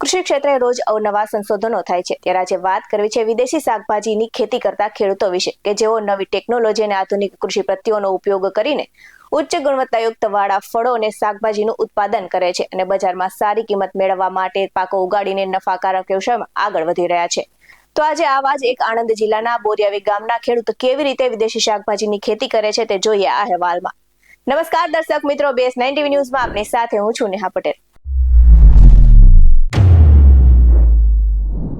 કૃષિ ક્ષેત્રે રોજ અવનવા સંશોધનો થાય છે. ત્યારે આજે વાત કરવી છે વિદેશી શાકભાજીની ખેતી કરતા ખેડૂતો વિશે, કે જેઓ નવી ટેકનોલોજી અને આધુનિક કૃષિ પ્રત્યોનો ઉપયોગ કરીને ઉચ્ચ ગુણવત્તાયુક્ત વાળા ફળો અને શાકભાજીનું ઉત્પાદન કરે છે અને બજારમાં સારી કિંમત મેળવવા માટે પાકો ઉગાડીને નફાકારક વ્યવસાયમાં આગળ વધી રહ્યા છે. તો આજે આવા જ એક આણંદ જિલ્લાના બોરિયાવી ગામના ખેડૂત કેવી રીતે વિદેશી શાકભાજીની ખેતી કરે છે તે જોઈએ આ અહેવાલમાં. નમસ્કાર દર્શક મિત્રો, બેસ નાઇન ટીવી ન્યૂઝમાં આપની સાથે હું છું નેહા પટેલ.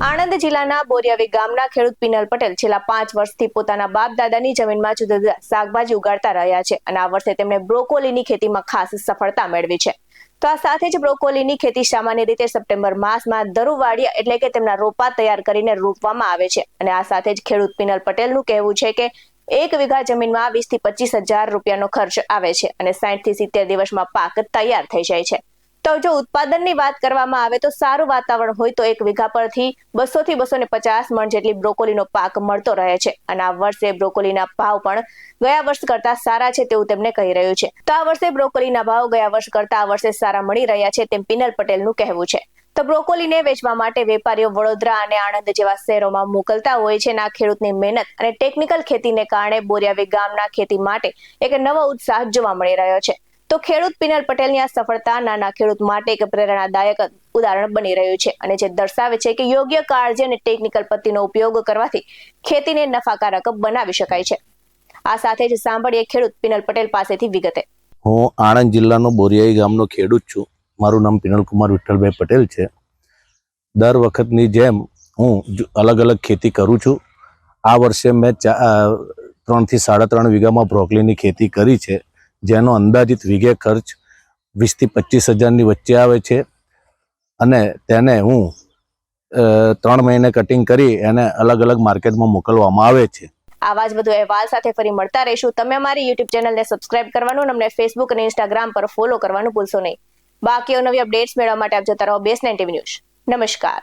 આણંદ જિલ્લાના બોરિયાવી ગામના ખેડૂત પિનલ પટેલ છેલ્લા પાંચ વર્ષથી પોતાના બાપ દાદાની જમીનમાં જુદા જુદા શાકભાજી ઉગાડતા રહ્યા છે અને આ વર્ષે તેમણે બ્રોકોલીની ખેતીમાં ખાસ સફળતા મેળવી છે. તો આ સાથે જ બ્રોકોલીની ખેતી સામાન્ય રીતે સપ્ટેમ્બર માસમાં દરુવાડિયા એટલે કે તેમના રોપા તૈયાર કરીને રોપવામાં આવે છે. અને આ સાથે જ ખેડૂત પિનલ પટેલનું કહેવું છે કે એક વીઘા જમીનમાં વીસથી પચીસ હજાર રૂપિયાનો ખર્ચ આવે છે અને સાઠથી સિત્તેર દિવસમાં પાક તૈયાર થઈ જાય છે. તો જો ઉત્પાદનની વાત કરવામાં આવે તો સારું વાતાવરણ હોય તો એક વીઘા પરથી બસો થી બસો ને પચાસ મણ જેટલી બ્રોકોલીનો પાક મળતો રહે છે. અને આ વર્ષે બ્રોકોલીના ભાવ પણ ગયા વર્ષ કરતા સારા છે તેવું તેમને કહી રહ્યું છે. તો આ વર્ષે બ્રોકોલીના ભાવ ગયા વર્ષ કરતા આ વર્ષે સારા મળી રહ્યા છે તેમ પિનલ પટેલનું કહેવું છે. તો બ્રોકોલીને વેચવા માટે વેપારીઓ વડોદરા અને આણંદ જેવા શહેરોમાં મોકલતા હોય છે આ ખેડૂતની મહેનત અને ટેકનિકલ ખેતીને કારણે બોરિયાવી ગામના ખેતી માટે એક નવો ઉત્સાહ જોવા મળી રહ્યો છે. તો ખેડૂત પિનલ પટેલની આ સફળતા નાના ખેડૂત માટે એક પ્રેરણાદાયક ઉદાહરણ બની રહ્યું છે અને જે દર્શાવે છે કે યોગ્ય કાળજી અને ટેકનિકલ પદ્ધતિનો ઉપયોગ કરવાથી ખેતીને નફાકારક બનાવી શકાય છે. આ સાથે જ સાંભળીએ ખેડૂત પિનલ પટેલ પાસેથી વિગતે. હું આણંદ જિલ્લાનો બોરિયાઈ ગામનો ખેડૂત છું. મારું નામ પિનલકુમાર વિઠ્ઠલભાઈ પટેલ છે. દર વખતની જેમ હું અલગ અલગ ખેતી કરું છું. આ વર્ષે મેં ત્રણથી સાડા ત્રણ વીઘામાં બ્રોકલીની ખેતી કરી છે. જેનો અંદાજિત વીઘે ખર્ચ વીસથી પચીસ હજારની વચ્ચે આવે છે. અને તેને હું ત્રણ મહિને કટિંગ કરી એને અલગ અલગ માર્કેટમાં મોકલવામાં આવે છે. આવા જ વધુ અહેવાલ સાથે ફરી મળતા રહીશું. તમે અમારી યુટ્યુબ ચેનલને સબસ્ક્રાઇબ કરવાનું અને અમને ફેસબુક અને ઇન્સ્ટાગ્રામ પર ફોલો કરવાનું ભૂલશો નહીં. બાકીઓ નવી અપડેટ્સ મેળવવા માટે આપ જતા રહો બેસ નાઇન્ટી ન્યૂઝ નમસ્કાર.